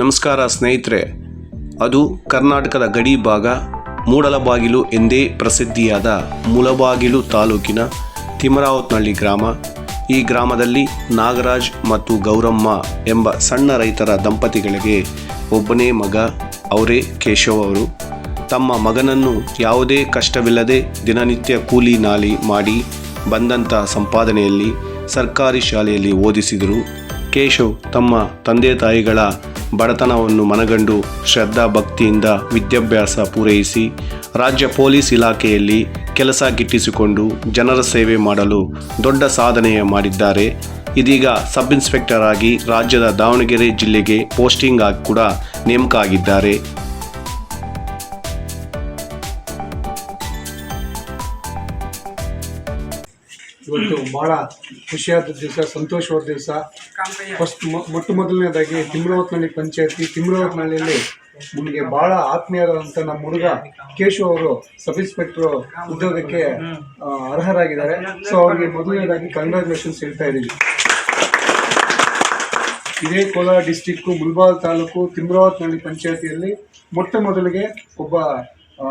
ನಮಸ್ಕಾರ ಸ್ನೇಹಿತರೆ, ಅದು ಕರ್ನಾಟಕದ ಗಡಿ ಭಾಗ ಮೂಡಲಬಾಗಿಲು ಎಂದೇ ಪ್ರಸಿದ್ಧಿಯಾದ ಮುಳಬಾಗಿಲು ತಾಲೂಕಿನ ತಿಮರಾವತ್ನಹಳ್ಳಿ ಗ್ರಾಮ. ಈ ಗ್ರಾಮದಲ್ಲಿ ನಾಗರಾಜ್ ಮತ್ತು ಗೌರಮ್ಮ ಎಂಬ ಸಣ್ಣ ರೈತರ ದಂಪತಿಗಳಿಗೆ ಒಬ್ಬನೇ ಮಗ, ಅವರೇ ಕೇಶವ್ ಅವರು. ತಮ್ಮ ಮಗನನ್ನು ಯಾವುದೇ ಕಷ್ಟವಿಲ್ಲದೆ ದಿನನಿತ್ಯ ಕೂಲಿ ನಾಲಿ ಮಾಡಿ ಬಂದಂತಹ ಸಂಪಾದನೆಯಲ್ಲಿ ಸರ್ಕಾರಿ ಶಾಲೆಯಲ್ಲಿ ಓದಿಸಿದರು. ಕೇಶವ್ ತಮ್ಮ ತಂದೆ ತಾಯಿಗಳ ಬಡತನವನ್ನು ಮನಗಂಡು ಶ್ರದ್ಧಾ ಭಕ್ತಿಯಿಂದ ವಿದ್ಯಾಭ್ಯಾಸ ಪೂರೈಸಿ ರಾಜ್ಯ ಪೊಲೀಸ್ ಇಲಾಖೆಯಲ್ಲಿ ಕೆಲಸ ಗಿಟ್ಟಿಸಿಕೊಂಡು ಜನರ ಸೇವೆ ಮಾಡಲು ದೊಡ್ಡ ಸಾಧನೆಯ ಮಾಡಿದ್ದಾರೆ. ಇದೀಗ ಸಬ್ ಇನ್ಸ್ಪೆಕ್ಟರ್ ಆಗಿ ರಾಜ್ಯದ ದಾವಣಗೆರೆ ಜಿಲ್ಲೆಗೆ ಪೋಸ್ಟಿಂಗ್ ಆಗಿ ಕೂಡ ನೇಮಕ ಆಗಿದ್ದಾರೆ ಇವತ್ತು ಬಹಳ ಖುಷಿಯಾದ ದಿವಸ, ಸಂತೋಷವಾದ ದಿವಸ. ಫಸ್ಟ್ ಮೊಟ್ಟ ಮೊದಲನೇದಾಗಿ ತಿಮ್ರವತ್ನಹಳ್ಳಿ ಪಂಚಾಯತಿ ತಿಮ್ರವತ್ನಹಳ್ಳಿಯಲ್ಲಿ ನಮಗೆ ಬಹಳ ಆತ್ಮೀಯರಾದಂಥ ನಮ್ಮ ಹುಡುಗ ಕೇಶವ್ ಅವರು ಸಬ್ ಇನ್ಸ್ಪೆಕ್ಟರ್ ಉದ್ಯೋಗಕ್ಕೆ ಅರ್ಹರಾಗಿದ್ದಾರೆ. ಸೊ ಅವರಿಗೆ ಮೊದಲನೇದಾಗಿ ಕಂಗ್ರ್ಯಾಚುಲೇಷನ್ಸ್ ಹೇಳ್ತಾ ಇದ್ದೀವಿ. ಇದೇ ಕೋಲಾರ ಡಿಸ್ಟಿಕ್ಕು ಮುಲ್ಬಾಲ್ ತಾಲೂಕು ತಿಮ್ರಾವತ್ನಹಳ್ಳಿ ಪಂಚಾಯತಿಯಲ್ಲಿ ಮೊಟ್ಟ ಮೊದಲಿಗೆ ಒಬ್ಬ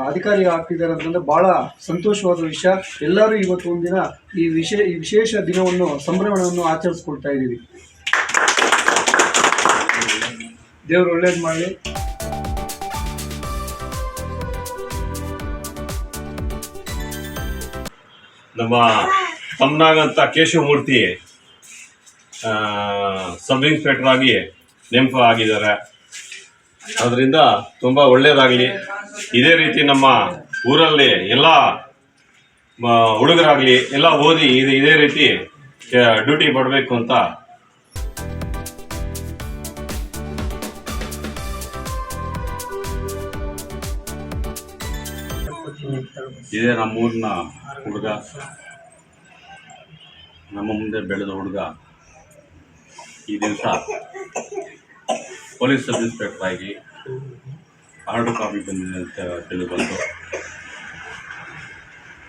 ಅಧಿಕಾರಿ ಆಗ್ತಿದ್ದಾರೆ ಅಂತಂದ್ರೆ ಬಹಳ ಸಂತೋಷವಾದ ವಿಷಯ. ಎಲ್ಲರೂ ಇವತ್ತು ಒಂದಿನ ಈ ವಿಶೇ, ಈ ವಿಶೇಷ ದಿನವನ್ನು, ಸಂಭ್ರಮಣವನ್ನು ಆಚರಿಸ್ಕೊಳ್ತಾ ಇದ್ದೀವಿ. ದೇವರು ಒಳ್ಳೇದು ಮಾಡಿ ನಮ್ಮ ತಮ್ಮನಾಗಂತ ಕೇಶವಮೂರ್ತಿ ಸಬ್ ಇನ್ಸ್ಪೆಕ್ಟರ್ ಆಗಿ ನೇಮಕ ಆಗಿದ್ದಾರೆ ಅದರಿಂದ ತುಂಬ ಒಳ್ಳೆಯದಾಗಲಿ ಇದೇ ರೀತಿ ನಮ್ಮ ಊರಲ್ಲಿ ಎಲ್ಲ ಹುಡುಗರಾಗಲಿ ಎಲ್ಲ ಓದಿ ಇದು ಇದೇ ರೀತಿ ಡ್ಯೂಟಿ ಪಡಬೇಕು ಅಂತ. ಇದೇ ನಮ್ಮೂರಿನ ಹುಡುಗ. ನಮ್ಮ ಮುಂದೆ ಬೆಳೆದ ಹುಡುಗ. ಈ ದಿವಸ ಪೊಲೀಸ್ ಸಬ್ ಇನ್ಸ್ಪೆಕ್ಟರ್ ಆಗಿ ಆರ್ಡರ್ ಕಾಪಿ ಬಂದಿದೆ ಅಂತ ತಿಳಿದು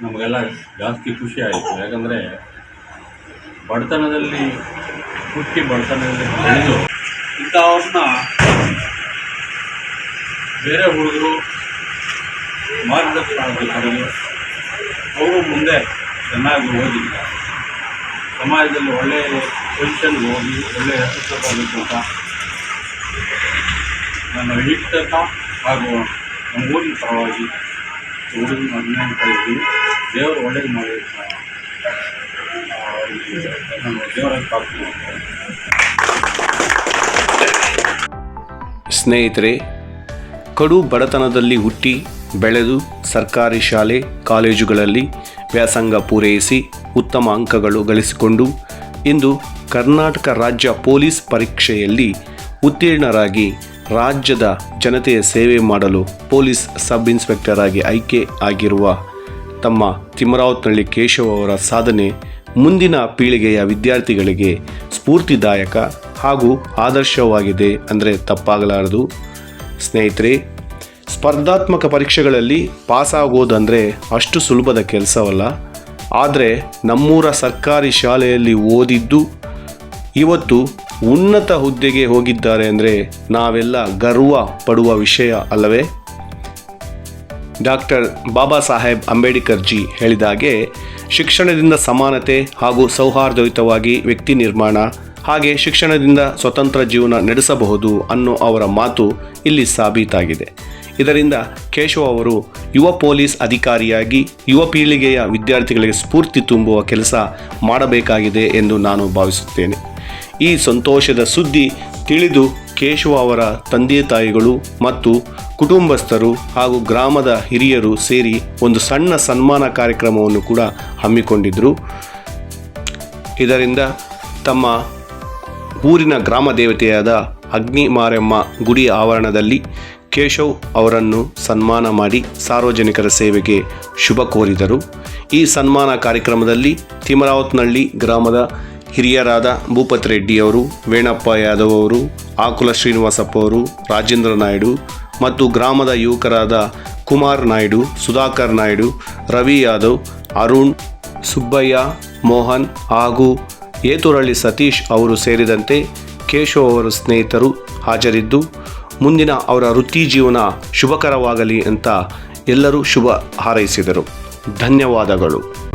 ನಮಗೆಲ್ಲ ಜಾಸ್ತಿ ಖುಷಿ ಆಯಿತು. ಯಾಕಂದರೆ ಬಡತನದಲ್ಲಿ, ಹುಟ್ಟಿ ಬಡತನದಲ್ಲಿ ಬೆಳೆದು ಇಂಥವ್ರನ್ನ ಬೇರೆ ಹುಡುಗರು ಮಾರ್ಗದರ್ಶನ ಆಗಬೇಕಾದ್ರೆ ಅವರು ಮುಂದೆ ಚೆನ್ನಾಗಿ ಓದಿಲ್ಲ ಸಮಾಜದಲ್ಲಿ ಒಳ್ಳೆಯ ಪೊಸಿಷನ್ಗೆ ಹೋಗಿ ಒಳ್ಳೆಯ ಹೆಸರು ತಗೋಬೇಕು ನನ್ನ ಹಾಗೂ ನಮ್ಮ ಊರಿನ ಪರವಾಗಿ ಊರಿನ ದೇವರು ಮಾಡಿ ಸ್ನೇಹಿತರೆ, ಕಡು ಬಡತನದಲ್ಲಿ ಹುಟ್ಟಿ ಬೆಳೆದು ಸರ್ಕಾರಿ ಶಾಲೆ, ಕಾಲೇಜುಗಳಲ್ಲಿ ವ್ಯಾಸಂಗ ಪೂರೈಸಿ ಉತ್ತಮ ಅಂಕಗಳು ಗಳಿಸಿಕೊಂಡು ಇಂದು ಕರ್ನಾಟಕ ರಾಜ್ಯ ಪೊಲೀಸ್ ಪರೀಕ್ಷೆಯಲ್ಲಿ ಉತ್ತೀರ್ಣರಾಗಿ ರಾಜ್ಯದ ಜನತೆಯ ಸೇವೆ ಮಾಡಲು ಪೊಲೀಸ್ ಸಬ್ ಇನ್ಸ್ಪೆಕ್ಟರ್ ಆಗಿ ಆಯ್ಕೆ ಆಗಿರುವ ತಮ್ಮ ತಿಮ್ಮರಾವತ್ನಳ್ಳಿ ಕೇಶವ್ ಅವರ ಸಾಧನೆ ಮುಂದಿನ ಪೀಳಿಗೆಯ ವಿದ್ಯಾರ್ಥಿಗಳಿಗೆ ಸ್ಫೂರ್ತಿದಾಯಕ ಹಾಗೂ ಆದರ್ಶವಾಗಿದೆ ಅಂದರೆ ತಪ್ಪಾಗಲಾರದು. ಸ್ನೇಹಿತರೆ, ಸ್ಪರ್ಧಾತ್ಮಕ ಪರೀಕ್ಷೆಗಳಲ್ಲಿ ಪಾಸಾಗೋದಂದರೆ ಅಷ್ಟು ಸುಲಭದ ಕೆಲಸವಲ್ಲ. ಆದರೆ ನಮ್ಮೂರ ಸರ್ಕಾರಿ ಶಾಲೆಯಲ್ಲಿ ಓದಿದ್ದು ಇವತ್ತು ಉನ್ನತ ಹುದ್ದೆಗೆ ಹೋಗಿದ್ದಾರೆ ಅಂದರೆ ನಾವೆಲ್ಲ ಗರ್ವ ಪಡುವ ವಿಷಯ ಅಲ್ಲವೇ? ಡಾಕ್ಟರ್ ಬಾಬಾ ಸಾಹೇಬ್ ಅಂಬೇಡ್ಕರ್ ಜಿ ಹೇಳಿದ ಹಾಗೆ, ಶಿಕ್ಷಣದಿಂದ ಸಮಾನತೆ ಹಾಗೂ ಸೌಹಾರ್ದಯುತವಾಗಿ ವ್ಯಕ್ತಿ ನಿರ್ಮಾಣ, ಹಾಗೆ ಶಿಕ್ಷಣದಿಂದ ಸ್ವತಂತ್ರ ಜೀವನ ನಡೆಸಬಹುದು ಅನ್ನೋ ಅವರ ಮಾತು ಇಲ್ಲಿ ಸಾಬೀತಾಗಿದೆ. ಇದರಿಂದ ಕೇಶವ ಅವರು ಯುವ ಪೊಲೀಸ್ ಅಧಿಕಾರಿಯಾಗಿ ಯುವ ಪೀಳಿಗೆಯ ವಿದ್ಯಾರ್ಥಿಗಳಿಗೆ ಸ್ಫೂರ್ತಿ ತುಂಬುವ ಕೆಲಸ ಮಾಡಬೇಕಾಗಿದೆ ಎಂದು ನಾನು ಭಾವಿಸುತ್ತೇನೆ. ಈ ಸಂತೋಷದ ಸುದ್ದಿ ತಿಳಿದು ಕೇಶವ ಅವರ ತಂದೆ ತಾಯಿಗಳು ಮತ್ತು ಕುಟುಂಬಸ್ಥರು ಹಾಗೂ ಗ್ರಾಮದ ಹಿರಿಯರು ಸೇರಿ ಒಂದು ಸಣ್ಣ ಸನ್ಮಾನ ಕಾರ್ಯಕ್ರಮವನ್ನು ಕೂಡ ಹಮ್ಮಿಕೊಂಡಿದ್ದರು ಇದರಿಂದ ತಮ್ಮ ಊರಿನ ಗ್ರಾಮ ದೇವತೆಯಾದ ಅಗ್ನಿ ಮಾರಮ್ಮ ಗುಡಿ ಆವರಣದಲ್ಲಿ ಕೇಶವ್ ಅವರನ್ನು ಸನ್ಮಾನ ಮಾಡಿ ಸಾರ್ವಜನಿಕರ ಸೇವೆಗೆ ಶುಭ ಕೋರಿದರು. ಈ ಸನ್ಮಾನ ಕಾರ್ಯಕ್ರಮದಲ್ಲಿ ತಿಮರಾವತ್ನಹಳ್ಳಿ ಗ್ರಾಮದ ಹಿರಿಯರಾದ ಭೂಪತ್ ರೆಡ್ಡಿ ಅವರು, ವೇಣಪ್ಪ ಯಾದವ್ ಅವರು, ಆಕುಲ ಶ್ರೀನಿವಾಸಪ್ಪ ಅವರು, ರಾಜೇಂದ್ರ ನಾಯ್ಡು ಮತ್ತು ಗ್ರಾಮದ ಯುವಕರಾದ ಕುಮಾರ್ ನಾಯ್ಡು, ಸುಧಾಕರ್ ನಾಯ್ಡು, ರವಿ ಯಾದವ್, ಅರುಣ್, ಸುಬ್ಬಯ್ಯ, ಮೋಹನ್ ಹಾಗೂ ಏತುರಳ್ಳಿ ಸತೀಶ್ ಅವರು ಸೇರಿದಂತೆ ಕೇಶವ್ ಅವರ ಸ್ನೇಹಿತರು ಹಾಜರಿದ್ದು, ಮುಂದಿನ ಅವರ ವೃತ್ತಿ ಜೀವನ ಶುಭಕರವಾಗಲಿ ಅಂತ ಎಲ್ಲರೂ ಶುಭ ಹಾರೈಸಿದರು. ಧನ್ಯವಾದಗಳು.